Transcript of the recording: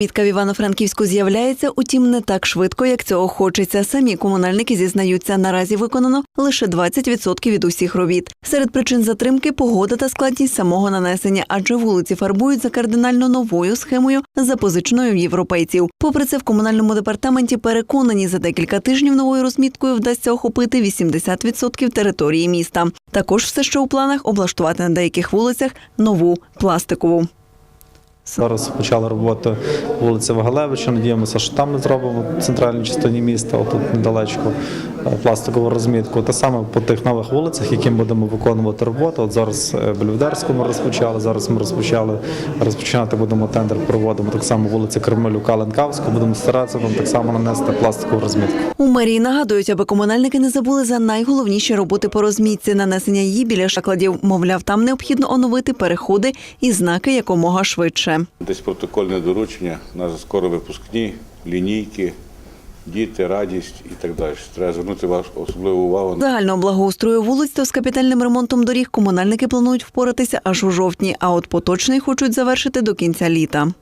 Мітка в Івано-Франківську з'являється, утім, не так швидко, як цього хочеться. Самі комунальники зізнаються, наразі виконано лише 20% від усіх робіт. Серед причин затримки погода та складність самого нанесення, адже вулиці фарбують за кардинально новою схемою, запозиченою європейців. Попри це, в комунальному департаменті переконані, за декілька тижнів новою розміткою вдасться охопити 80% території міста. Також все, що у планах, облаштувати на деяких вулицях нову пластикову. Зараз почали роботу вулиця Вагалевича. Надіємося, що там ми зробимо в центральній частині міста, отут недалечко пластикову розмітку. Те саме по тих нових вулицях, які ми будемо виконувати роботу. От зараз е, ми розпочали. Зараз ми розпочали розпочинати будемо тендер. Проводимо так само вулиця Кремилюка Ленкавську. Будемо старатися там так само нанести пластикову розмітку. У мерії нагадують, аби комунальники не забули за найголовніші роботи по розмітці нанесення її біля шакладів. Мовляв, там необхідно оновити переходи і знаки якомога швидше. Десь протокольне доручення, у нас скоро випускні, лінійки, діти, радість і так далі. Треба звернути вашу особливу увагу Загального благоустрою вулиць та з капітальним ремонтом доріг комунальники планують впоратися аж у жовтні, а от поточний хочуть завершити до кінця літа.